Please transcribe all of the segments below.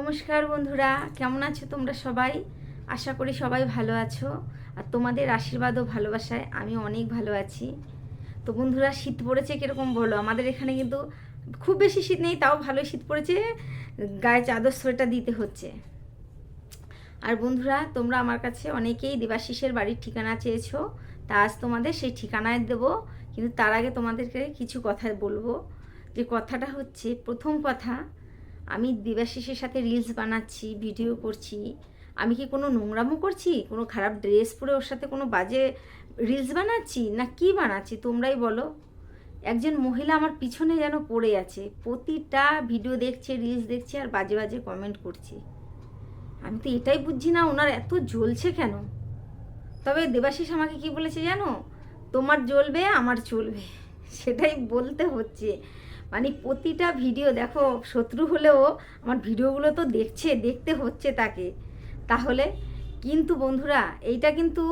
নমস্কার বন্ধুরা, কেমন আছো তোমরা সবাই? আশা করি সবাই ভালো আছো, আর তোমাদের আশীর্বাদ ও ভালোবাসায় আমি অনেক ভালো আছি। তো বন্ধুরা, শীত পড়েছে কীরকম বলো? আমাদের এখানে কিন্তু খুব বেশি শীত নেই, তাও ভালোই শীত পড়েছে, গায়ে চাদর সোয়েটার দিতে হচ্ছে। আর বন্ধুরা, তোমরা আমার কাছে অনেকেই দেবাশিসের বাড়ির ঠিকানা চেয়েছো, তা আজ তোমাদের সেই ঠিকানায় দেবো, কিন্তু তার আগে তোমাদেরকে কিছু কথা বলব। যে কথাটা হচ্ছে, প্রথম কথা আমি দেবাশিসের সাথে রিলস বানাচ্ছি ভিডিও করছি। আমি কি কোনো নোংরামো করছি? কোনো খারাপ ড্রেস পরে ওর সাথে কোনো বাজে রিলস বানাচ্ছি? না কি বানাচ্ছি? তোমরাই বলো। একজন মহিলা আমার পিছনে যেন পড়ে আছে। প্রতিটা ভিডিও দেখছে রিলস দেখছে আর বাজে বাজে কমেন্ট করছে। আমি তো এটাই বুঝছি না, ওনার এত জ্বলছে কেন? তবে দেবাশিস আমাকে কি বলেছে জানো? তোমার জ্বলবে, আমার চলবে। সেটাই বলতে হচ্ছে। মানে প্রতিটা ভিডিও দেখো, শত্রু হলেও আমার ভিডিওগুলো তো দেখছে, দেখতে হচ্ছে তাকে। তাহলে কিন্তু বন্ধুরা, এইটা কিন্তু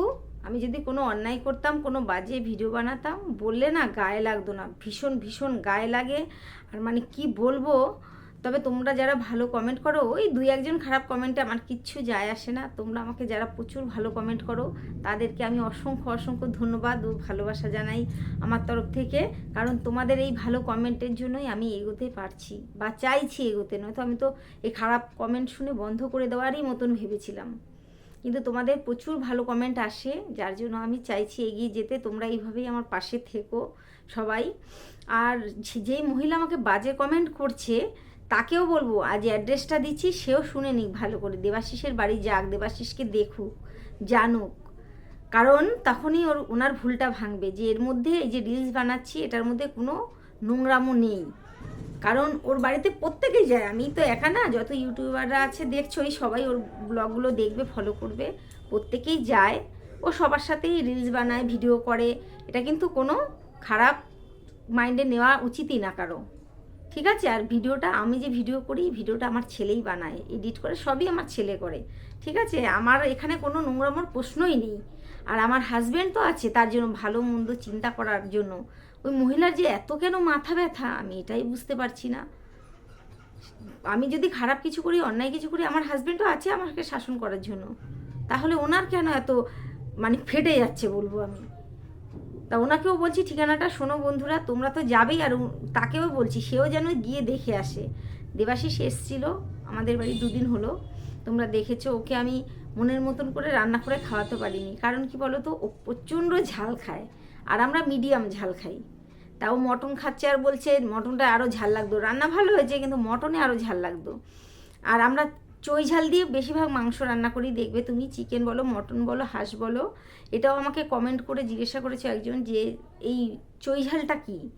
আমি যদি কোনো অন্যায় করতাম, কোনো বাজে ভিডিও বানাতাম, বললে না গায়ে লাগতো না, ভীষণ ভীষণ গায়ে লাগে। আর মানে কি বলব তবে তোমরা যারা ভালো কমেন্ট করো, ওই দুই একজন খারাপ কমেন্টে আমার কিচ্ছু যায় আসে না। তোমরা আমাকে যারা প্রচুর ভালো কমেন্ট করো, তাদেরকে আমি অসংখ্য অসংখ্য ধন্যবাদ ও ভালোবাসা জানাই আমার তরফ থেকে। কারণ তোমাদের এই ভালো কমেন্টের জন্যই আমি এগোতে পারছি বা চাইছি এগোতে। নয়তো আমি তো এই খারাপ কমেন্ট শুনে বন্ধ করে দেওয়ারই মতন ভেবেছিলাম। কিন্তু তোমাদের প্রচুর ভালো কমেন্ট আসে, যার জন্য আমি চাইছি এগিয়ে যেতে। তোমরা এইভাবেই আমার পাশে থেকো সবাই। আর যেই মহিলা আমাকে বাজে কমেন্ট করছে তাকেও বলব, আজ অ্যাড্রেসটা দিচ্ছি, সেও শুনে নিক ভালো করে। দেবাশিসের বাড়ি যাক, দেবাশিসকে দেখুক, জানুক। কারণ তখনই ওর, ওনার ভুলটা ভাঙবে যে এর মধ্যে এই যে রিলস বানাচ্ছি, এটার মধ্যে কোনো নোংরামো নেই। কারণ ওর বাড়িতে প্রত্যেকেই যায়। আমি তো একা না, যত ইউটিউবাররা আছে দেখছোই, সবাই ওর ব্লগগুলো দেখবে ফলো করবে, প্রত্যেকেই যায়। ও সবার সাথেই রিলস বানায় ভিডিও করে। এটা কিন্তু কোনো খারাপ মাইন্ডে নেওয়া উচিতই না কারও। ঠিক আছে? আর ভিডিওটা আমি যে ভিডিও করি ভিডিওটা আমার ছেলেই বানায়, এডিট করে, সবই আমার ছেলে করে। ঠিক আছে? আমার এখানে কোনো নোংরামোর প্রশ্নই নেই। আর আমার হাজব্যান্ড তো আছে, তার জন্য ভালো মন্দ চিন্তা করার জন্য। ওই মহিলার যে এত কেন মাথা ব্যথা, আমি এটাই বুঝতে পারছি না। আমি যদি খারাপ কিছু করি, অন্যায় কিছু করি, আমার হাজব্যান্ডও আছে আমাকে শাসন করার জন্য। তাহলে ওনার কেন এত মানে ফেটে যাচ্ছে বলব আমি? তা ওনাকেও বলছি, ঠিকানাটা শোনো বন্ধুরা, তোমরা তো যাবেই আর তাকেও বলছি, সেও যেন গিয়ে দেখে আসে। দেবাশিস এসছিল, আমাদের বাড়ি দুদিন হলো, তোমরা দেখেছ, ওকে আমি মনের মতন করে রান্না করে খাওয়াতে পারিনি, কারণ কি বলো তো ও প্রচণ্ড ঝাল খায়, আর আমরা মিডিয়াম ঝাল খাই। তাও মটন খাচ্ছে আর বলছে, মটনটা আরও ঝাল লাগতো। রান্না ভালো হয়েছে, কিন্তু মটনে আরও ঝাল লাগতো। আর আমরা চই ঝাল দিয়ে বেশিরভাগ মাংস রান্না করি দেখবে। তুমি চিকেন বলো মটন বলো, হাঁস বলো। এটাও আমাকে কমেন্ট করে জিজ্ঞাসা করেছে একজন যে, এই চই ঝালটা কী?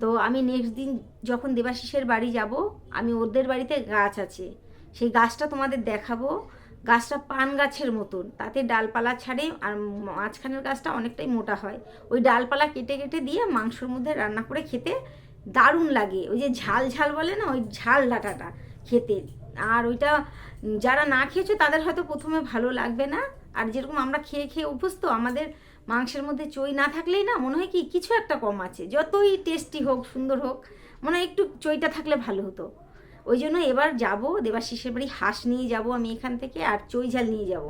তো আমি নেক্সট দিন যখন দেবাশিসের বাড়ি যাব, আমি ওদের বাড়িতে গাছ আছে। সেই গাছটা তোমাদের দেখাবো। গাছটা পান গাছের মতন। তাতে ডালপালা ছাড়ে আর মাঝখানের গাছটা অনেকটাই মোটা হয়। ওই ডালপালা কেটে কেটে দিয়ে মাংসর মধ্যে রান্না করে খেতে দারুণ লাগে। ওই যে ঝাল ঝাল বলে না, ওই ঝাল ডাটাটা খেতে। আর ওইটা, যারা না খেয়েছো তাদের হয়তো প্রথমে ভালো লাগবে না। আর যেরকম আমরা খেয়ে খেয়ে অভ্যস্ত, আমাদের মাংসের মধ্যে চই না থাকলেই না মনে হয় কি কিছু একটা কম আছে। যতই টেস্টি হোক, সুন্দর হোক, মনে হয় একটু চইটা থাকলে ভালো হতো। ওই জন্য এবার যাব, দেবাশিসের বাড়ি হাঁস নিয়ে যাব আমি এখান থেকে আর চই ঝাল নিয়ে যাব।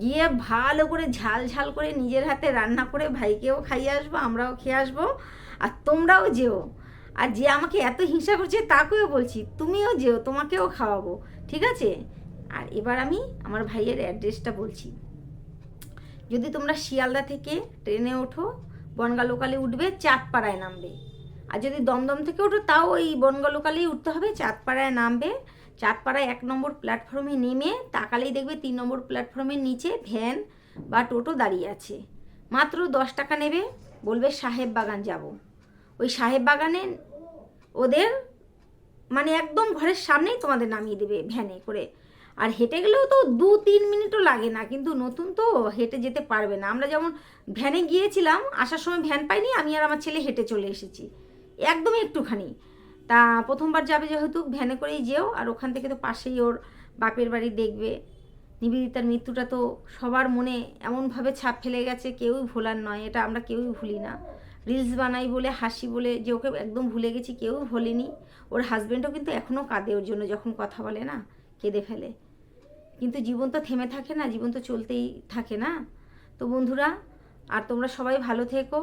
গিয়ে ভালো করে ঝাল ঝাল করে নিজের হাতে রান্না করে ভাইকেও খাইয়ে আসব, আমরাও খেয়ে আসব। আর তোমরাও যেও। আর যে আমাকে এত হিংসা করছে তাকেও বলছি, তুমিও যেও, তোমাকেও খাওয়াবো। ঠিক আছে? আর এবার আমি আমার ভাইয়ের অ্যাড্রেসটা বলছি। যদি তোমরা শিয়ালদা থেকে ট্রেনে ওঠো বনগা লোকালে উঠবে, চাঁদপাড়ায় নামবে। আর যদি দমদম থেকে ওঠো, তাও ওই বনগা লোকালেই উঠতে হবে, চাঁদপাড়ায় নামবে। চাঁদপাড়ায় এক নম্বর প্ল্যাটফর্মে নেমে তাকালেই দেখবে তিন নম্বর প্ল্যাটফর্মের নিচে ভ্যান বা টোটো দাঁড়িয়ে আছে। মাত্র দশ টাকা নেবে, বলবে সাহেব বাগান যাব। ওই সাহেব বাগানে ওদের মানে একদম ঘরের সামনেই তোমাদের নামিয়ে দেবে ভ্যানে করে। আর হেঁটে গেলেও তো দু তিন মিনিটও লাগে না, কিন্তু নতুন তো হেঁটে যেতে পারবে না। আমরা যেমন ভ্যানে গিয়েছিলাম, আসার সময় ভ্যান পাইনি, আমি আর আমার ছেলে হেঁটে চলে এসেছি। একদমই একটুখানি। তা প্রথমবার যাবে যেহেতু ভ্যানে করেই যেও, আর ওখান থেকে তো পাশেই ওর বাপের বাড়ি দেখবে। নিবেদিতার মৃত্যুটা তো সবার মনে এমনভাবে ছাপ ফেলে গেছে, কেউই ভোলার নয়, এটা আমরা কেউই ভুলি না। রিলস বানাই বলে, হাসি বলে, যে ওকে একদম ভুলে গেছি, কেউ ভোলেনি। ওর হাজব্যান্ডও কিন্তু এখনও কাঁদে ওর জন্য যখন কথা বলে না, কেঁদে ফেলে। কিন্তু জীবন তো থেমে থাকে না, জীবন তো চলতেই থাকে না। তো বন্ধুরা, আর তোমরা সবাই ভালো থেকো,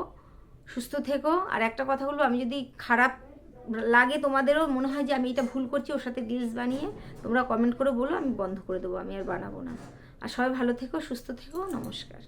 সুস্থ থেকো। আর একটা কথা বলব, আমি যদি খারাপ লাগে তোমাদেরও, মনে হয় যে আমি এটা ভুল করছি, ওর সাথে রিলস বানিয়ে তোমরা কমেন্ট করে বলো, আমি বন্ধ করে দেবো, আমি আর বানাবো না। আর সবাই ভালো থেকো, সুস্থ থেকো, নমস্কার।